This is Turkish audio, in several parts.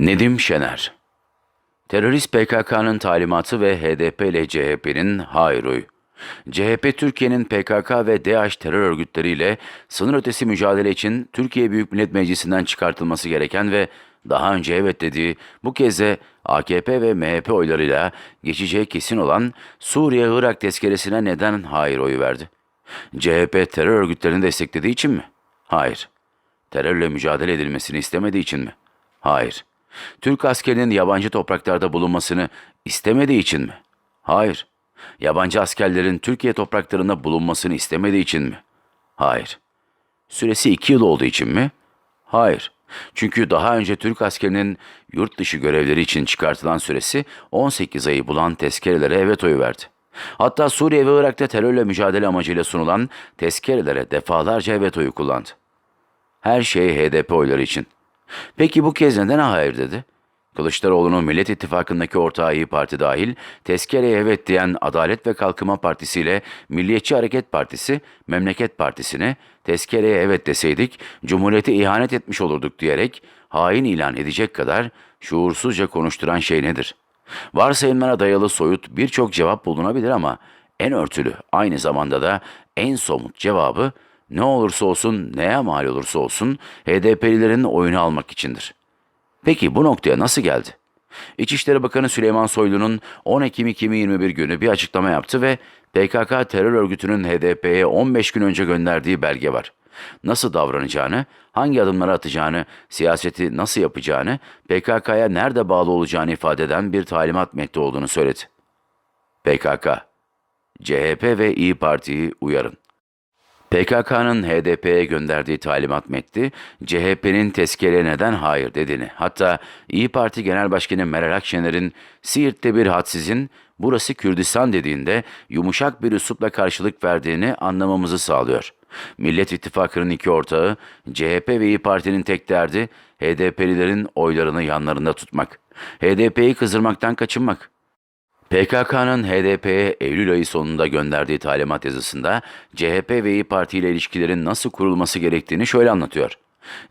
Nedim Şener Terörist PKK'nın talimatı ve HDP ile CHP'nin hayır oyu. CHP Türkiye'nin PKK ve DAEŞ terör örgütleriyle sınır ötesi mücadele için Türkiye Büyük Millet Meclisi'nden çıkartılması gereken ve daha önce evet dediği bu kez de AKP ve MHP oylarıyla geçeceği kesin olan Suriye-Irak tezkeresine neden hayır oyu verdi? CHP terör örgütlerini desteklediği için mi? Hayır. Terörle mücadele edilmesini istemediği için mi? Hayır. Türk askerinin yabancı topraklarda bulunmasını istemediği için mi? Hayır. Yabancı askerlerin Türkiye topraklarında bulunmasını istemediği için mi? Hayır. Süresi iki yıl olduğu için mi? Hayır. Çünkü daha önce Türk askerinin yurt dışı görevleri için çıkartılan süresi 18 ayı bulan tezkerelere evet oyu verdi. Hatta Suriye ve Irak'ta terörle mücadele amacıyla sunulan tezkerelere defalarca evet oyu kullandı. Her şey HDP oyları için. Peki bu kez neden hayır dedi? Kılıçdaroğlu'nun Millet İttifakı'ndaki ortağı İYİ Parti dahil tezkereye evet diyen Adalet ve Kalkınma Partisi ile Milliyetçi Hareket Partisi, Memleket Partisi'ne tezkereye evet deseydik Cumhuriyete ihanet etmiş olurduk diyerek hain ilan edecek kadar şuursuzca konuşturan şey nedir? Varsayımlara dayalı soyut birçok cevap bulunabilir ama en örtülü aynı zamanda da en somut cevabı ne olursa olsun, neye mal olursa olsun HDP'lilerin oyunu almak içindir. Peki bu noktaya nasıl geldi? İçişleri Bakanı Süleyman Soylu'nun 10 Ekim 2021 günü bir açıklama yaptı ve PKK terör örgütünün HDP'ye 15 gün önce gönderdiği belge var. Nasıl davranacağını, hangi adımları atacağını, siyaseti nasıl yapacağını, PKK'ya nerede bağlı olacağını ifade eden bir talimat metni olduğunu söyledi. PKK, CHP ve İyi Parti'yi uyarın. PKK'nın HDP'ye gönderdiği talimat metni, CHP'nin tezkere neden hayır dediğini, hatta İyi Parti Genel Başkanı Meral Akşener'in Siirt'te bir hadsizin burası Kürdistan dediğinde yumuşak bir üslupla karşılık verdiğini anlamamızı sağlıyor. Millet İttifakı'nın iki ortağı, CHP ve İyi Parti'nin tek derdi HDP'lilerin oylarını yanlarında tutmak. HDP'yi kızdırmaktan kaçınmak. PKK'nın HDP'ye Eylül ayı sonunda gönderdiği talimat yazısında CHP ve İyi Parti ile ilişkilerin nasıl kurulması gerektiğini şöyle anlatıyor.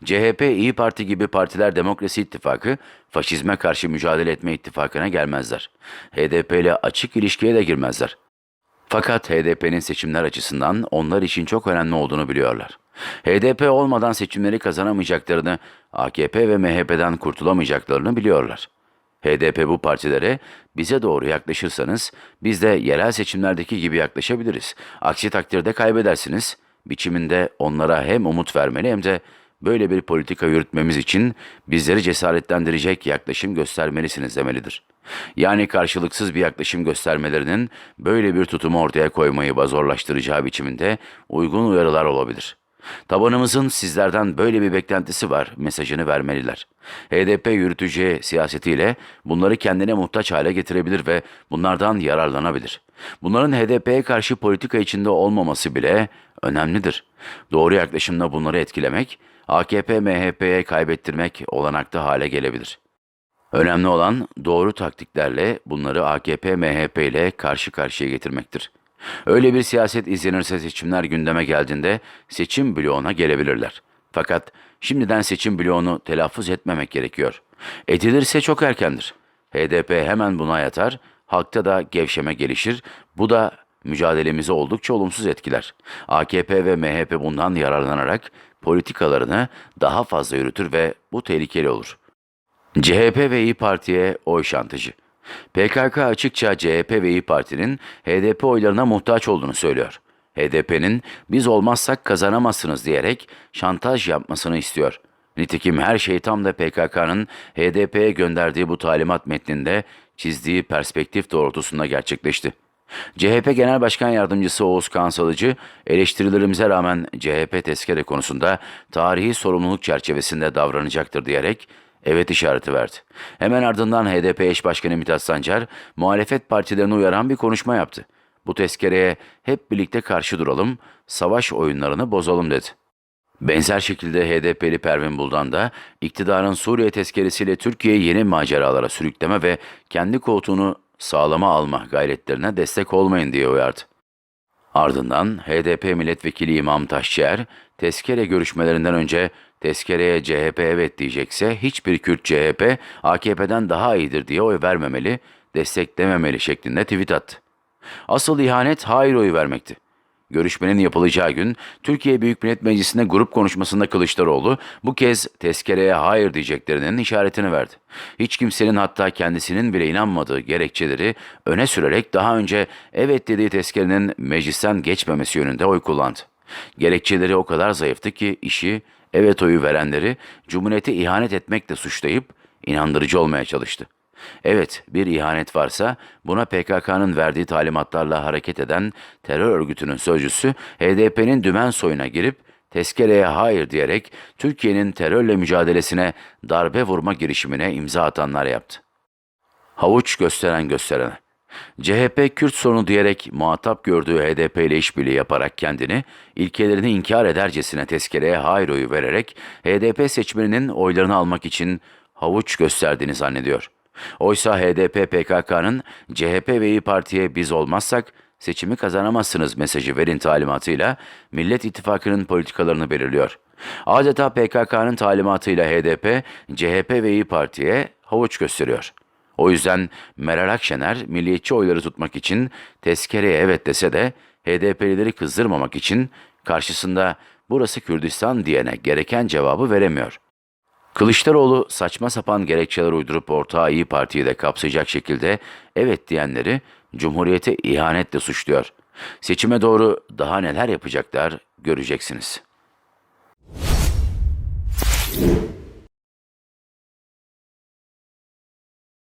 CHP, İyi Parti gibi partiler Demokrasi İttifakı, faşizme karşı mücadele etme ittifakına gelmezler. HDP ile açık ilişkiye de girmezler. Fakat HDP'nin seçimler açısından onlar için çok önemli olduğunu biliyorlar. HDP olmadan seçimleri kazanamayacaklarını, AKP ve MHP'den kurtulamayacaklarını biliyorlar. HDP bu partilere bize doğru yaklaşırsanız biz de yerel seçimlerdeki gibi yaklaşabiliriz. Aksi takdirde kaybedersiniz. Biçiminde onlara hem umut vermeli hem de böyle bir politika yürütmemiz için bizleri cesaretlendirecek yaklaşım göstermelisiniz demelidir. Yani karşılıksız bir yaklaşım göstermelerinin böyle bir tutumu ortaya koymayı zorlaştıracağı biçiminde uygun uyarılar olabilir.'' Tabanımızın sizlerden böyle bir beklentisi var mesajını vermeliler. HDP yürüteceği siyasetiyle bunları kendine muhtaç hale getirebilir ve bunlardan yararlanabilir. Bunların HDP'ye karşı politika içinde olmaması bile önemlidir. Doğru yaklaşımla bunları etkilemek, AKP MHP'ye kaybettirmek olanaklı hale gelebilir. Önemli olan doğru taktiklerle bunları AKP MHP ile karşı karşıya getirmektir. Öyle bir siyaset izlenirse seçimler gündeme geldiğinde seçim bloğuna gelebilirler. Fakat şimdiden seçim bloğunu telaffuz etmemek gerekiyor. Edilirse çok erkendir. HDP hemen buna yatar, halkta da gevşeme gelişir. Bu da mücadelemizi oldukça olumsuz etkiler. AKP ve MHP bundan yararlanarak politikalarını daha fazla yürütür ve bu tehlikeli olur. CHP ve İyi Parti'ye oy şantajı. PKK açıkça CHP ve İyi Parti'nin HDP oylarına muhtaç olduğunu söylüyor. HDP'nin biz olmazsak kazanamazsınız diyerek şantaj yapmasını istiyor. Nitekim her şey tam da PKK'nın HDP'ye gönderdiği bu talimat metninde çizdiği perspektif doğrultusunda gerçekleşti. CHP Genel Başkan Yardımcısı Oğuz Kansalıcı, eleştirilerimize rağmen CHP tezkere konusunda tarihi sorumluluk çerçevesinde davranacaktır diyerek evet işareti verdi. Hemen ardından HDP eş başkanı Mithat Sancar, muhalefet partilerini uyaran bir konuşma yaptı. Bu tezkereye hep birlikte karşı duralım, savaş oyunlarını bozalım dedi. Benzer şekilde HDP'li Pervin Buldan da iktidarın Suriye tezkeresiyle Türkiye'yi yeni maceralara sürükleme ve kendi koltuğunu sağlama alma gayretlerine destek olmayın diye uyardı. Ardından HDP milletvekili İmam Taşçıer, tezkere görüşmelerinden önce tezkereye CHP evet diyecekse hiçbir Kürt CHP AKP'den daha iyidir diye oy vermemeli, desteklememeli şeklinde tweet attı. Asıl ihanet hayır oyu vermekti. Görüşmenin yapılacağı gün Türkiye Büyük Millet Meclisi'nde grup konuşmasında Kılıçdaroğlu bu kez tezkereye hayır diyeceklerinin işaretini verdi. Hiç kimsenin hatta kendisinin bile inanmadığı gerekçeleri öne sürerek daha önce evet dediği tezkerenin meclisten geçmemesi yönünde oy kullandı. Gerekçeleri o kadar zayıftı ki işi evet oyu verenleri Cumhuriyete ihanet etmekle suçlayıp inandırıcı olmaya çalıştı. Evet, bir ihanet varsa buna PKK'nın verdiği talimatlarla hareket eden terör örgütünün sözcüsü HDP'nin dümen soyuna girip tezkereye hayır diyerek Türkiye'nin terörle mücadelesine darbe vurma girişimine imza atanlar yaptı. Havuç gösteren gösterene. CHP Kürt sorunu diyerek muhatap gördüğü HDP ile işbirliği yaparak kendini ilkelerini inkar edercesine tezkereye hayır oyu vererek HDP seçmeninin oylarını almak için havuç gösterdiğini zannediyor. Oysa HDP PKK'nın CHP ve İyi Parti'ye biz olmazsak seçimi kazanamazsınız mesajı verin talimatıyla Millet İttifakı'nın politikalarını belirliyor. Adeta PKK'nın talimatıyla HDP, CHP ve İyi Parti'ye havuç gösteriyor. O yüzden Meral Akşener milliyetçi oyları tutmak için tezkereye evet dese de HDP'lileri kızdırmamak için karşısında burası Kürdistan diyene gereken cevabı veremiyor. Kılıçdaroğlu saçma sapan gerekçeler uydurup ortağı İyi Parti'yi de kapsayacak şekilde evet diyenleri Cumhuriyete ihanetle suçluyor. Seçime doğru daha neler yapacaklar göreceksiniz.''